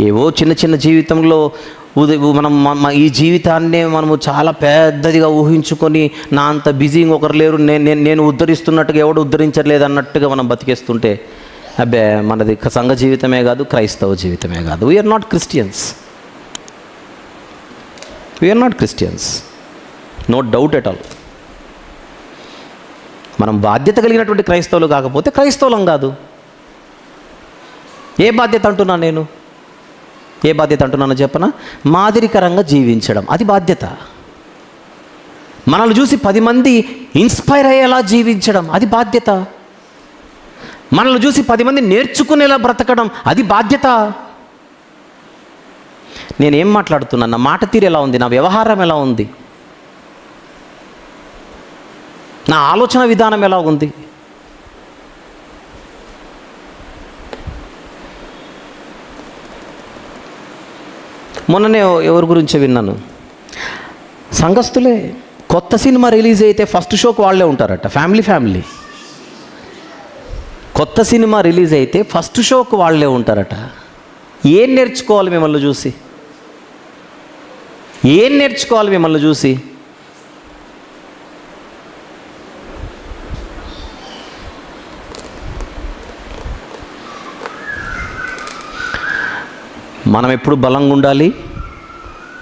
ఏవో చిన్న చిన్న జీవితంలో ఉద- మనం ఈ జీవితాన్నే మనము చాలా పెద్దదిగా ఊహించుకొని నా అంత బిజీ ఒకరు లేరు నేను నేను నేను ఉద్ధరిస్తున్నట్టుగా ఎవడు ఉద్ధరించట్లేదు అన్నట్టుగా మనం బతికేస్తుంటే అబ్బే మనది సంఘ జీవితమే కాదు క్రైస్తవ జీవితమే కాదు. We are not Christians we are not Christians no doubt at all మనం బాధ్యత కలిగినటువంటి క్రైస్తవులు కాకపోతే క్రైస్తవులం కాదు. ఏ బాధ్యత అంటున్నా నేను? ఏ బాధ్యత అంటున్నానో చెప్పనా? మాదిరికరంగా జీవించడం. అది బాధ్యత. మనల్ని చూసి పది మంది ఇన్స్పైర్ అయ్యేలా జీవించడం అది బాధ్యత. మనల్ని చూసి పది మంది నేర్చుకునేలా బ్రతకడం అది బాధ్యత. నేనేం మాట్లాడుతున్నాను నా మాట తీరు ఎలా ఉంది? నా వ్యవహారం ఎలా ఉంది? నా ఆలోచన విధానం ఎలా ఉంది? మొన్ననే ఎవరి గురించో విన్నాను? సంఘస్థులే. కొత్త సినిమా రిలీజ్ అయితే ఫస్ట్ షోకి వాళ్ళే ఉంటారట ఫ్యామిలీ ఫ్యామిలీ. కొత్త సినిమా రిలీజ్ అయితే ఫస్ట్ షోకి వాళ్ళే ఉంటారట. ఏం నేర్చుకోవాలి మిమ్మల్ని చూసి? ఏం నేర్చుకోవాలి మిమ్మల్ని చూసి? మనం ఎప్పుడు బలంగా ఉండాలి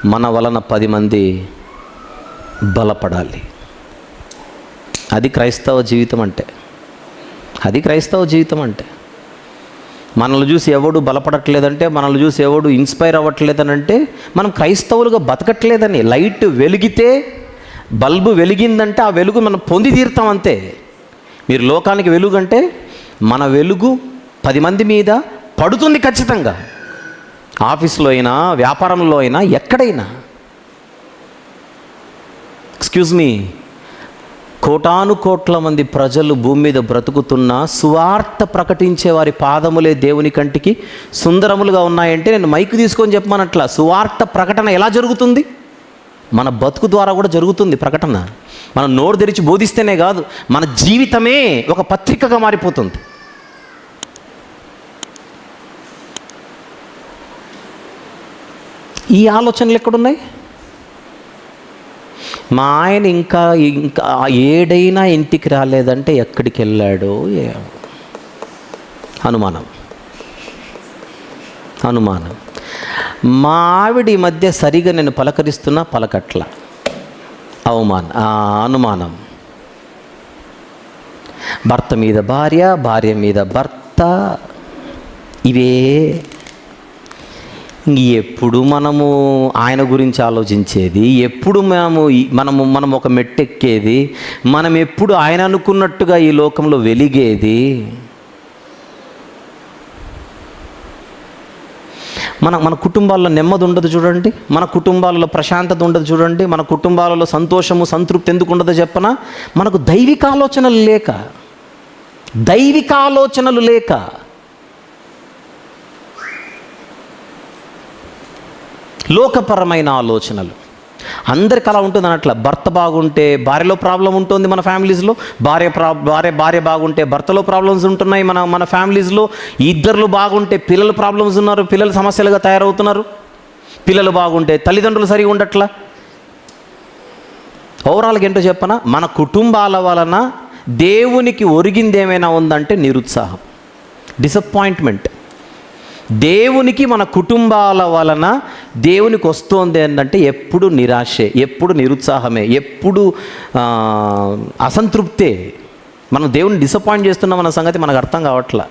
మన వలన పది మంది బలపడాలి. అది క్రైస్తవ జీవితం అంటే అది క్రైస్తవ జీవితం అంటే మనల్ని చూసి ఎవడు బలపడట్లేదంటే మనల్ని చూసి ఎవడు ఇన్స్పైర్ అవ్వట్లేదనంటే మనం క్రైస్తవులుగా బతకట్లేదని. లైట్ వెలిగితే బల్బు వెలిగిందంటే ఆ వెలుగు మనం పొంది తీరుతాం అంతే. మీరు లోకానికి వెలుగు అంటే మన వెలుగు పది మంది మీద పడుతుంది ఖచ్చితంగా. ఆఫీస్లో అయినా వ్యాపారంలో అయినా ఎక్కడైనా. ఎక్స్క్యూజ్ మీ కోటాను కోట్ల మంది ప్రజలు భూమి మీద బ్రతుకుతున్న సువార్త ప్రకటించే వారి పాదములే దేవుని కంటికి సుందరములుగా ఉన్నాయంటే నేను మైక్ తీసుకొని చెప్పమనట్లా సువార్త ప్రకటన ఎలా జరుగుతుంది? మన బతుకు ద్వారా కూడా జరుగుతుంది ప్రకటన. మనం నోరు తెరిచి బోధిస్తేనే కాదు మన జీవితమే ఒక పత్రికగా మారిపోతుంది. ఈ ఆలోచనలు ఎక్కడున్నాయి? మా ఆయన ఇంకా ఇంకా ఏడైనా ఇంటికి రాలేదంటే ఎక్కడికి వెళ్ళాడో అనుమానం. అనుమానం. మా ఆవిడ మధ్య సరిగా నేను పలకరిస్తున్నా పలకట్ల. అవమానం అనుమానం. భర్త మీద భార్య భార్య మీద భర్త ఇవే ఎప్పుడు మనము ఆయన గురించి ఆలోచించేది? ఎప్పుడు మనము మనము మనం ఒక మెట్టెక్కేది? మనం ఎప్పుడు ఆయన అనుకున్నట్టుగా ఈ లోకంలో వెలిగేది? మన మన కుటుంబాల్లో నెమ్మది ఉండదు చూడండి. మన కుటుంబాలలో ప్రశాంతత ఉండదు చూడండి. మన కుటుంబాలలో సంతోషము సంతృప్తి ఎందుకు ఉండదో చెప్పనా? మనకు దైవిక ఆలోచనలు లేక. దైవిక ఆలోచనలు లేక. లోకపరమైన ఆలోచనలు. అందరికి అలా ఉంటుంది అన్నట్ల. భర్త బాగుంటే భార్యలో ప్రాబ్లం ఉంటుంది మన ఫ్యామిలీస్లో. భార్య ప్రా భార్య భార్య బాగుంటే భర్తలో ప్రాబ్లమ్స్ ఉంటున్నాయి మన మన ఫ్యామిలీస్లో. ఇద్దరు బాగుంటే పిల్లలు ప్రాబ్లమ్స్ ఉన్నారు పిల్లలు సమస్యలుగా తయారవుతున్నారు. పిల్లలు బాగుంటే తల్లిదండ్రులు సరిగా ఉండట్లా? ఓవరాల్గా ఏంటో చెప్పనా? మన కుటుంబాల వలన దేవునికి ఒరిగింది ఏమైనా ఉందంటే నిరుత్సాహం. డిసప్పాయింట్మెంట్ దేవునికి మన కుటుంబాల వలన దేవునికి వస్తోంది ఏంటంటే ఎప్పుడు నిరాశే ఎప్పుడు నిరుత్సాహమే ఎప్పుడు అసంతృప్తే. మనం దేవుని డిసప్పాయింట్ చేస్తున్నాం అన్న సంగతి మనకు అర్థం కావట్లా.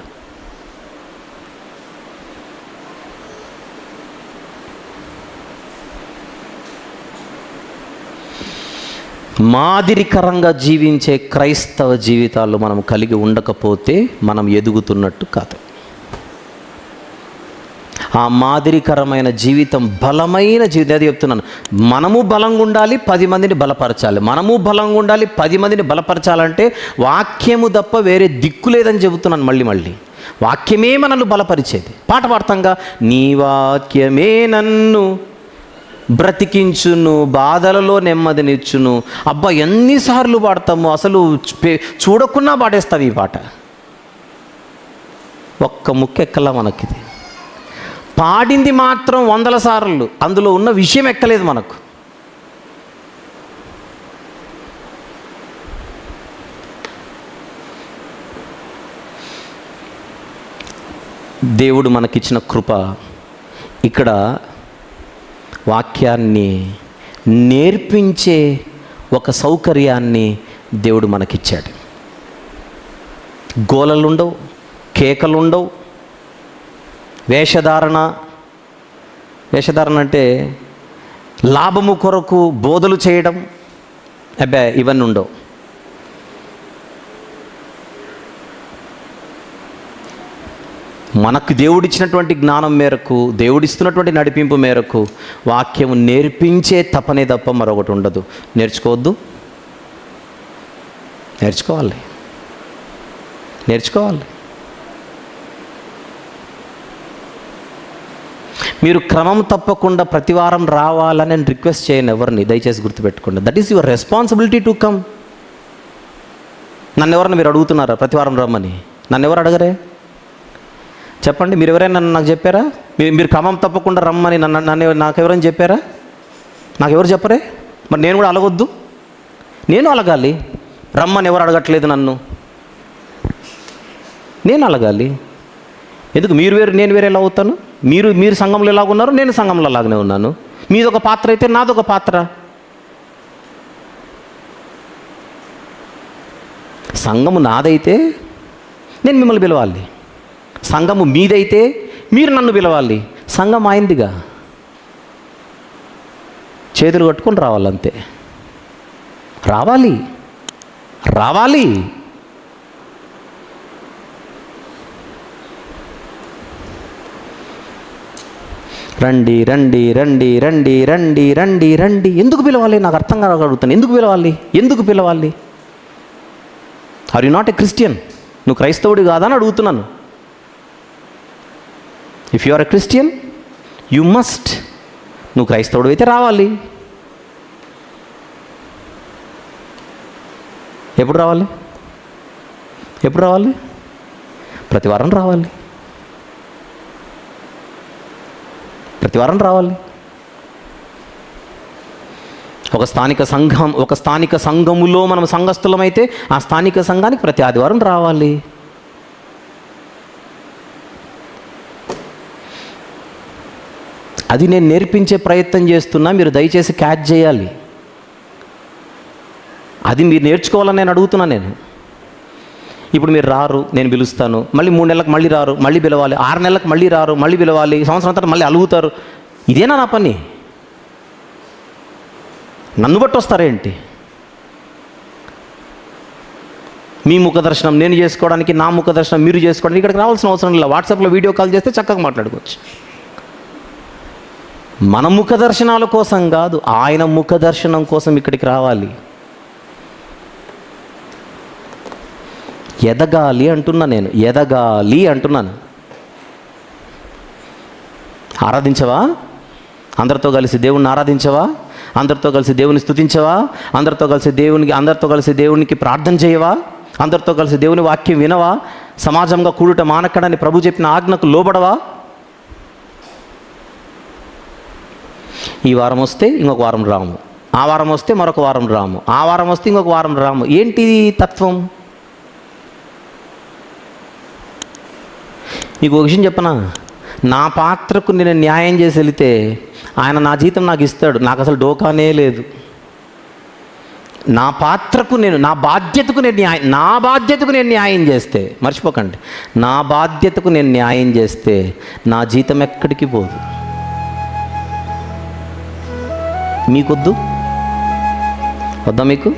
మాదిరికరంగా జీవించే క్రైస్తవ జీవితాలు మనం కలిగి ఉండకపోతే మనం ఎదుగుతున్నట్టు కాదు. ఆ మాదిరికరమైన జీవితం బలమైన జీవితం. అది చెప్తున్నాను. మనము బలంగా ఉండాలి పది మందిని బలపరచాలి. మనము బలంగా ఉండాలి పది మందిని బలపరచాలంటే వాక్యము తప్ప వేరే దిక్కు లేదని చెబుతున్నాను మళ్ళీ మళ్ళీ. వాక్యమే మనల్ని బలపరిచేది. పాట పాడతాంగా నీ వాక్యమే నన్ను బ్రతికించును బాధలలో నెమ్మదినిచ్చును అబ్బా ఎన్నిసార్లు పాడతాము? అసలు చూడకుండా చూడకున్నా పాడేస్తావు ఈ పాట. ఒక్క ముక్కెక్కల మనకిది. పాడింది మాత్రం వందల సార్లు. అందులో ఉన్న విషయం ఎక్కలేదు మనకు. దేవుడు మనకిచ్చిన కృప ఇక్కడ వాక్యాన్ని నేర్పించే ఒక సౌకర్యాన్ని దేవుడు మనకిచ్చాడు. గోలలుండవు కేకలుండవు వేషధారణ. వేషధారణ అంటే లాభము కొరకు బోధలు చేయడం. అబ్బా ఇవన్నీ ఉండవు. మనకు దేవుడిచ్చినటువంటి జ్ఞానం మేరకు దేవుడిస్తున్నటువంటి నడిపింపు మేరకు వాక్యం నేర్పించే తపనే తప్ప మరొకటి ఉండదు. నేర్చుకోవద్దు. నేర్చుకోవాలి. నేర్చుకోవాలి. మీరు క్రమం తప్పకుండా ప్రతివారం రావాలని నేను రిక్వెస్ట్ చేయను ఎవరిని దయచేసి గుర్తుపెట్టుకోండి. That is your responsibility to come నన్ను ఎవరైనా మీరు అడుగుతున్నారా ప్రతివారం రమ్మని? నన్ను ఎవరు అడగరే? చెప్పండి మీరు ఎవరైనా నన్ను నాకు చెప్పారా? మీరు మీరు క్రమం తప్పకుండా రమ్మని నన్ను నన్ను నాకు ఎవరైనా చెప్పారా? నాకు ఎవరు చెప్పరే? మరి నేను కూడా అలగొద్దు? నేను అలగాలి. రమ్మని ఎవరు అడగట్లేదు నన్ను? నేను అలగాలి. ఎందుకు మీరు వేరు నేను వేరే ఎలా అవుతాను? మీరు మీరు సంఘంలో ఎలాగ ఉన్నారు నేను సంఘంలో అలాగనే ఉన్నాను. మీదొక ఒక పాత్ర అయితే నాదొక పాత్ర. సంఘము నాదైతే నేను మిమ్మల్ని పిలవాలి. సంఘము మీదైతే మీరు నన్ను పిలవాలి. సంఘం ఆయిందిగా. చేతులు కట్టుకొని రావాలంతే. రావాలి. రావాలి. రండి రండి రండి రండి రండి రండి రండి. ఎందుకు పిలవాలి? నాకు అర్థం కాగలుగుతాను ఎందుకు పిలవాలి? ఎందుకు పిలవాలి? Are you not a Christian నువ్వు క్రైస్తవుడు కాదా అని అడుగుతున్నాను. If you are a Christian you must నువ్వు క్రైస్తవుడు అయితే రావాలి. ఎప్పుడు రావాలి? ఎప్పుడు రావాలి? ప్రతి వారం రావాలి. ప్రతి వారం రావాలి. ఒక స్థానిక సంఘం ఒక స్థానిక సంఘములో మనం సంఘస్థులమైతే ఆ స్థానిక సంఘానికి ప్రతి ఆదివారం రావాలి. అది నేను నేర్పించే ప్రయత్నం చేస్తున్నా మీరు దయచేసి క్యాచ్ చేయాలి. అది మీరు నేర్చుకోవాలని నేను అడుగుతున్నా నేను. ఇప్పుడు మీరు రారు నేను పిలుస్తాను. మళ్ళీ మూడు నెలలకు మళ్ళీ రారు మళ్ళీ పిలవాలి. ఆరు నెలలకు మళ్ళీ రారు మళ్ళీ పిలవాలి. సంవత్సరం తర్వాత మళ్ళీ అలుగుతారు. ఇదేనా నా పని? నన్ను బట్టి వస్తారేంటి మీ ముఖ దర్శనం నేను చేసుకోవడానికి నా ముఖ దర్శనం మీరు చేసుకోవడానికి ఇక్కడికి రావాల్సిన అవసరం లేదు. వాట్సాప్లో వీడియో కాల్ చేస్తే చక్కగా మాట్లాడుకోవచ్చు. మన ముఖ దర్శనాల కోసం కాదు ఆయన ముఖ దర్శనం కోసం ఇక్కడికి రావాలి. ఎదగాలి అంటున్నా నేను ఎదగాలి అంటున్నాను. ఆరాధించవా? అందరితో కలిసి దేవుణ్ణి ఆరాధించవా? అందరితో కలిసి దేవుని స్థుతించవా అందరితో కలిసి దేవునికి అందరితో కలిసి దేవునికి ప్రార్థన చేయవా? అందరితో కలిసి దేవుని వాక్యం వినవా? సమాజంగా కూడుట మానక్కడని ప్రభు చెప్పిన ఆజ్ఞకు లోబడవా? ఈ వారం వస్తే ఇంకొక వారం రాము. ఆ వారం వస్తే మరొక వారం రాము. ఆ వారం వస్తే ఇంకొక వారం రాము. ఏంటి తత్వం? మీకు ఒక విషయం చెప్పనా? నా పాత్రకు నేను న్యాయం చేసి వెళితే ఆయన నా జీతం నాకు ఇస్తాడు. నాకు అసలు డోకానే లేదు. నా పాత్రకు నేను నా బాధ్యతకు నేను న్యాయం నా బాధ్యతకు నేను న్యాయం చేస్తే మర్చిపోకండి. నా బాధ్యతకు నేను న్యాయం చేస్తే నా జీతం ఎక్కడికి పోదు. మీకొద్దు? వద్దా మీకు?